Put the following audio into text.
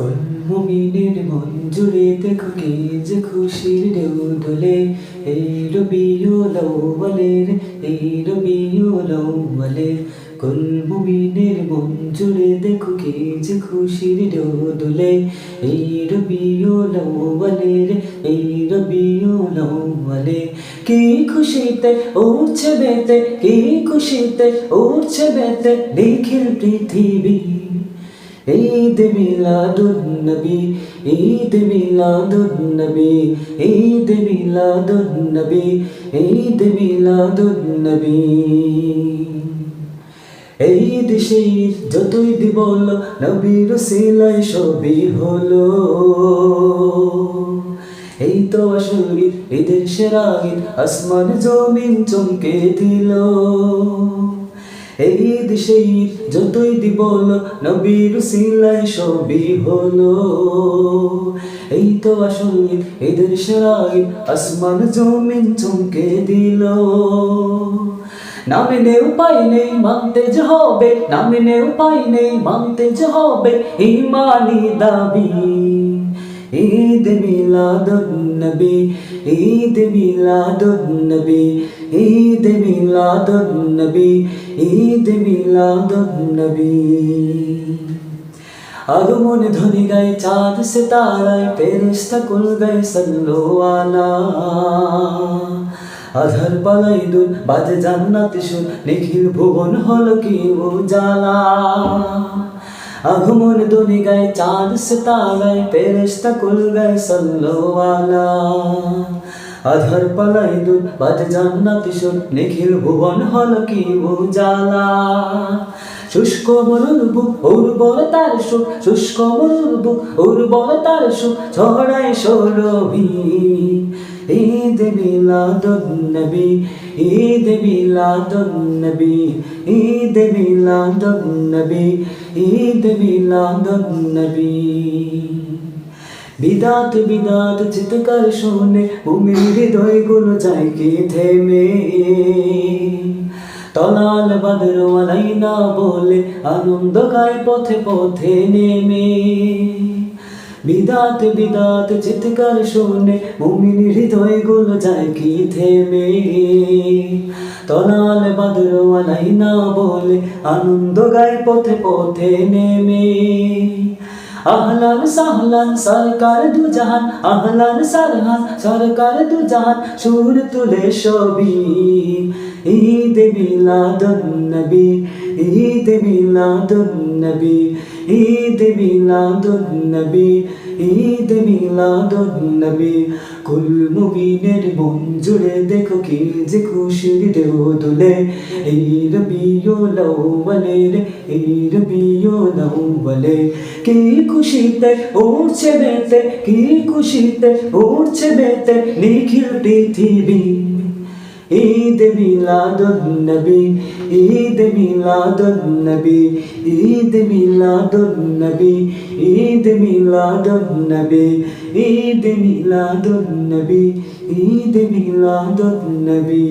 কোন মুমিনের মন জুড়ে দেখো কি যে খুশির ঢেউ দোলে এই রবিউল আউয়ালের এই রবিউল আউয়ালে কোন মুমিনের মন জুড়ে দেখো কি যে খুশির ঢেউ দোলে এই রবিউল আউয়ালের এই রবিউল আউয়ালে কি খুশিতে উঠছে বেতে, কি খুশিতে উঠছে বেতে নিখিল পৃথিবী। ঈদ মিলাদুন নবী ঈদ মিলাদুন নবী ঈদ মিলাদুন নবী ঈদ মিলাদুন নবী এই দেশে যতই দিবল, নবীর সিলাই সবই হলো। এই তো আসল ঈদ ঈদের সেরা আসমান জমিন চমকে দিল। এই দেশে ঈদ যতই দিবল নবীর সিলাই সবই হলো। এই তো আসল ঈদ ঈদের সেরা ঈদ আসমান জমিন চমকে দিল। নামে নে উপায় নেই, মানতে যে হবে। নামে নে উপায় নেই, মানতে যে হবে। ইমানি দাবি। ঈদ মিলাদুন নবী ঈদ মিলাদুন নবী ঈদ মিলাদুন নবী ঈদ মিলাদুন নবী আগমন ধ্বনি গায়ে চাঁদ সে তারায় ফেরিস্তা কুল গায়ে সল্লো আলা। আধার পালাই দুল, বাজে জান্নাত সুর নিখিল ভুবন হল কি উজালা। আগমন ধ্বনি গায়ে চাঁদ সে তারায় ফেরিস্তা কুল গায়ে সল্লো আলা আধার পালাই দুল বাজে জান্নাত সুর নিখিল ভুবন হল কি উজালা শুষ্ক মরুর বুক, উর্বর তার সুখ শুষ্ক মরুর বুক, উর্বর তার সুখ ছড়ায় সৌরভী। ঈদ মিলাদুন নবী, ঈদ মিলাদুন নবী, ঈদ মিলাদুন নবী, ঈদ মিলাদুন নবী। বিদাত বিদাত চিৎকার শুনে হৃদয়গুলো যায় কি থেমে। তলাল বাদর না বলে আনন্দ গায় পথে পথে নেমে। বিদাত বিদাত চিৎকার শুনে হৃদয়গুলো যায় কি থেমে। তলাল বাদর না বলে আনন্দ গায় পথে পথে নেমে। আহলান সাহলান, সরকার দু জাহান, আহলান সারহান, সরকার দু জাহান, সুর তুলে সবই। ঈদ মিলাদুন নবী, ঈদ মিলাদুন নবী, ঈদ মিলাদুন নবী, ঈদ মিলাদুন নবী। কুল মুমিনের মন জুড়ে দেখো কি যে খুশির ঢেউ দুলে এই রবিউল আউয়ালের এই রবিউল আউয়ালে কি খুশিতে উঠছে বেতে কি খুশিতে উঠছে বেতে নিখিল পৃথিবী ঈদ মিলাদুন নবী ঈদ মিলাদুন নবী ঈদ মিলাদুন নবী ঈদ মিলাদুন নবী ঈদ মিলাদুন নবী ঈদ মিলাদুন নবী